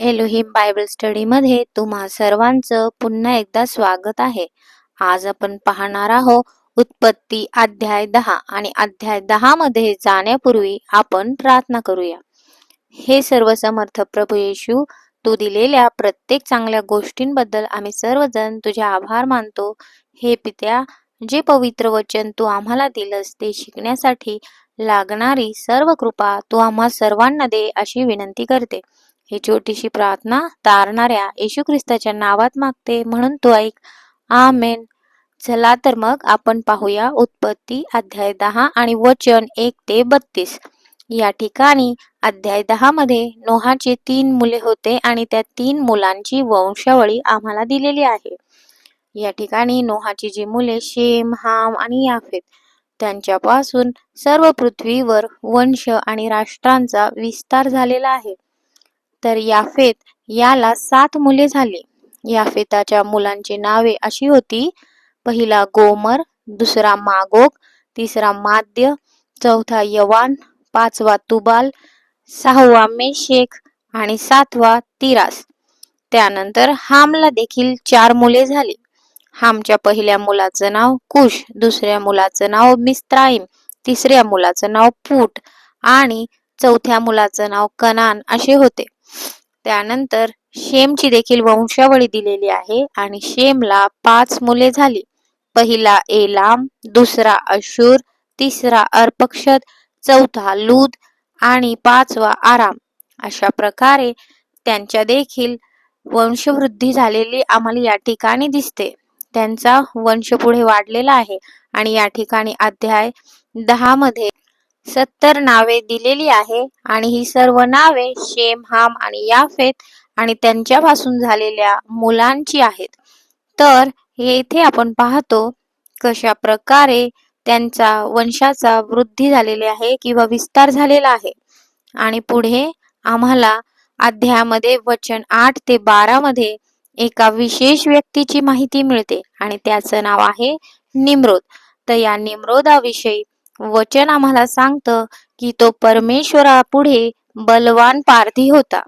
Elohim Bible स्टडीमध्ये तुम्हा सर्वांचं पुन्हा एकदा स्वागत आहे. आज आपण पाहणार आहोत उत्पत्ती अध्याय दहा आणि अध्याय दहा मध्ये जाण्यापूर्वी आपण प्रार्थना करूया. हे सर्व समर्थ प्रभू येशू तू दिलेल्या प्रत्येक चांगल्या गोष्टींबद्दल आम्ही सर्वजण तुझे आभार मानतो. हे पित्या जे पवित्र वचन तू आम्हाला दिलंस ते शिकण्यासाठी लागणारी सर्व कृपा तू आम्हा सर्वांना दे अशी विनंती करते. ही छोटीशी प्रार्थना तारणाऱ्या येशू ख्रिस्ताच्या नावात मागते म्हणून तो ऐक. आमेन. चला तर मग आपण पाहूया उत्पत्ती अध्याय दहा आणि वचन एक ते बत्तीस. या ठिकाणी अध्याय दहा मध्ये नोहाचे तीन मुले होते आणि त्या तीन मुलांची वंशावळी आम्हाला दिलेली आहे. या ठिकाणी नोहाची जी मुले शेम हाम आणि याफेत त्यांच्यापासून सर्व पृथ्वीवर वंश आणि राष्ट्रांचा विस्तार झालेला आहे. तर याफेत याला सात मुले झाली. याफेताच्या मुलांची नावे अशी होती. पहिला गोमर दुसरा मागोग तिसरा माद्य चौथा यवान पाचवा तुबाल सहावा मेशेख आणि सातवा तिरास. त्यानंतर हामला देखील चार मुले झाली. हामच्या पहिल्या मुलाचं नाव कुश दुसऱ्या मुलाचं नाव मिस्त्राईम तिसऱ्या मुलाचं नाव पूट आणि चौथ्या मुलाचं नाव कनान असे होते. त्यानंतर शेमची देखील वंशावळी दिलेली आहे आणि शेमला पाच मुले झाली. पहिला एलाम दुसरा अशूर तिसरा अर्पक्षद चौथा लूद आणि पाचवा आराम. अशा प्रकारे त्यांच्या देखील वंशवृद्धी झालेली आम्हाला या ठिकाणी दिसते. त्यांचा वंश पुढे वाढलेला आहे आणि या ठिकाणी अध्याय दहा मध्ये सत्तर नावे दिलेली आहे आणि ही सर्व नावे शेम हाम आणि याफेत आणि त्यांच्यापासून झालेल्या मुलांची आहेत. तर येथे आपण पाहतो कशा प्रकारे त्यांचा वंशाचा वृद्धी झालेली आहे किंवा विस्तार झालेला आहे. आणि पुढे आम्हाला अध्यायामध्ये वचन आठ ते बारा मध्ये एका विशेष व्यक्तीची माहिती मिळते आणि त्याचं नाव आहे निम्रोद. तर या निम्रोदाविषयी वचन आम्हाला सांगतं की तो परमेश्वरापुढे बलवान पारधी होता.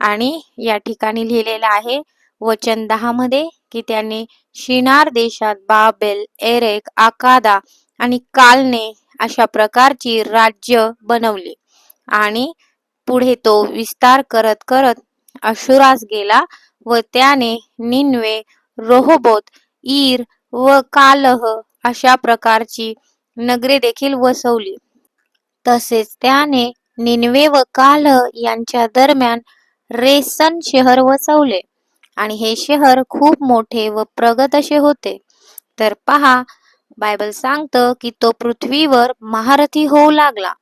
आणि या ठिकाणी लिहिलेलं आहे वचन दहा मध्ये की त्याने शिनार देशात बाबेल एरेक आकादा आणि कालने अशा प्रकारची राज्य बनवली. आणि पुढे तो विस्तार करत करत अशुरास गेला व त्याने निन्वे रोहबोत ईर व कालह अशा प्रकारची नगरे देखील वसवली. तसेच त्याने निनवे व काल यांच्या दरम्यान रेसन शहर वसवले. आणि हे शहर खूप मोठे व प्रगत असे होते. तर पहा बायबल सांगतं की तो पृथ्वीवर महारथी होऊ लागला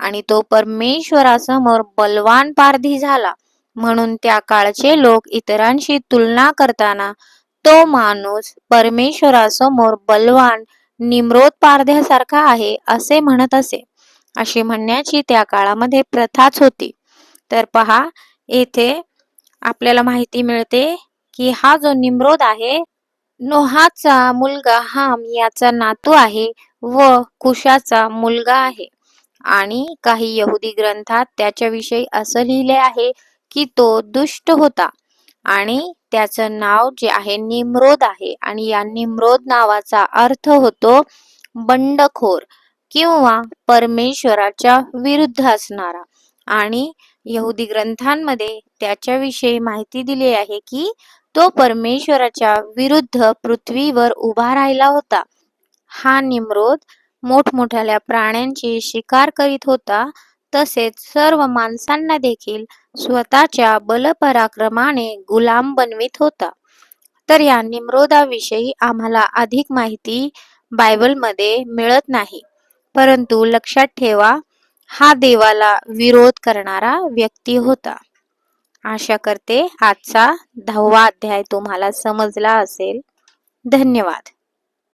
आणि तो परमेश्वरासमोर बलवान पारधी झाला. म्हणून त्या काळचे लोक इतरांशी तुलना करताना तो माणूस परमेश्वरासमोर बलवान निम्रोद पारध्यासारखा आहे असे म्हणत असे. अशी म्हणण्याची त्या काळामध्ये प्रथाच होती. तर पहा येथे आपल्याला माहिती मिळते की हा जो निम्रोद आहे नोहाचा मुलगा हाम याचा नातू आहे व कुशाचा मुलगा आहे. आणि काही यहुदी ग्रंथात त्याच्याविषयी असं लिहिले आहे की तो दुष्ट होता. आणि त्याचं नाव जे आहे निम्रोद आहे. आणि या निम्रोद नावाचा अर्थ होतो बंडखोर किंवा परमेश्वराच्या विरुद्ध असणारा. आणि यहुदी ग्रंथांमध्ये त्याच्याविषयी माहिती दिली आहे की तो परमेश्वराच्या विरुद्ध पृथ्वीवर उभा राहिला होता. हा निम्रोद मोठमोठ्या प्राण्यांची शिकार करीत होता. तसेच सर्व माणसांना देखील स्वतःच्या बलपराक्रमाने गुलाम बनवित होता. तर या निम्रोदाविषयी आम्हाला अधिक माहिती बायबलमध्ये मिळत नाही. परंतु लक्षात ठेवा हा देवाला विरोध करणारा व्यक्ती होता. आशा करते आजचा दहावा अध्याय तुम्हाला समजला असेल. धन्यवाद.